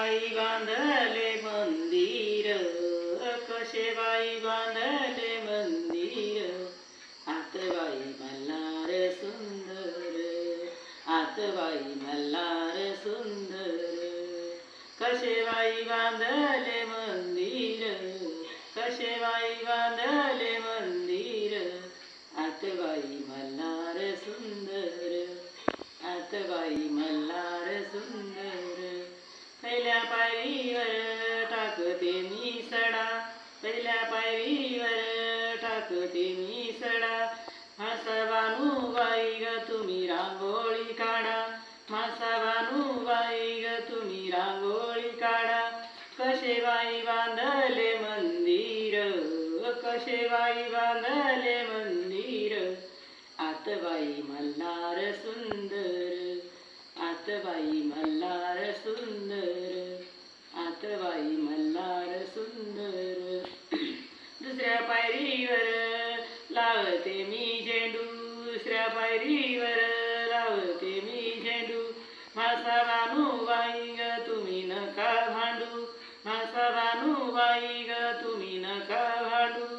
बाई बांधले मंदिर कसे बाई बांधले मंदिर? आतबाई मल्हार सुंदर आतबाई मल्हार सुंदर। कसे बाई बांधले मंदिर कसे बाई बांधले मंदिर? आतबाई मल्हार सुंदर आतबाई मल्हार सुंदर। पहिल्या पायरीवर टाकते मी सडा पहिल्या पायरीवर टाकते मी सडा मासा बाई ग तुम्ही रांगोळी काढा. मासा बाई ग तुम्ही रांगोळी काढा. कसे बाई बांधले मंदिर कसे बाई बांधले मंदिर. आतबाई मल्हार सुंदर आतबाई मल्हार सुंदर. पायरीवर लावते मी झेंडू दुसऱ्या पायरीवर लावते मी झेंडू. मासा बाई ग तुम्ही नका भांडू. मासा बाई ग तुम्ही नका भांडू.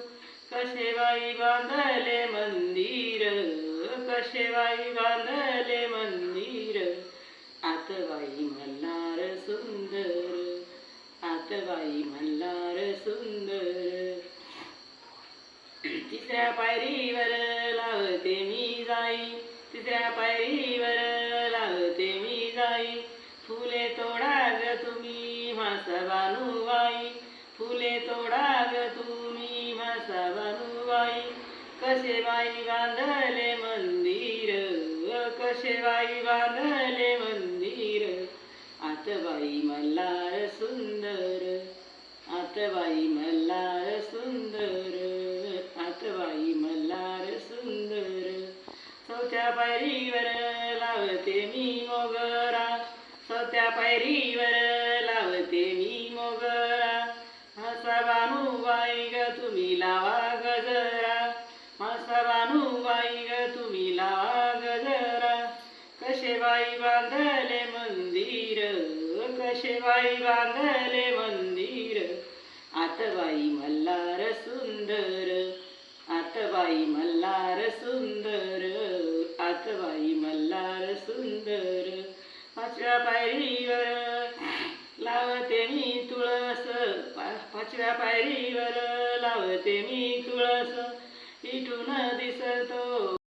कसे बाई बांधले मंदिर कसे बाई बांधले मंदिर. आतबाई मल्हार सुंदर आतबाई मल्हार सुंदर. तिसऱ्या पायरीवर लावते मी जाई तिसऱ्या पायरीवर लावते मी जाई. फुले तोडा ग तुम्ही मासा बाई फुले तोडा ग तुम्ही मासा बाई कसे बाई बांधले मंदिर कसे बाई बांधले मंदिर. आतबाई मल्हार सुंदर आतबाई मल्हार सुंदर. पायरीवर लावते मी मोगरा. सत्या पायरीवर लावते मी मोगरा. हसा बाई ग तुम्ही लावा गजरा मासा बाई ग तुम्ही लावा गजरा कसे बाई बांधले मंदिर कसे बाई बांधले मंदिर. पायरीवर लावते मी तुळस. पाचव्या पायरीवर लावते मी तुळस. इथून दिसतो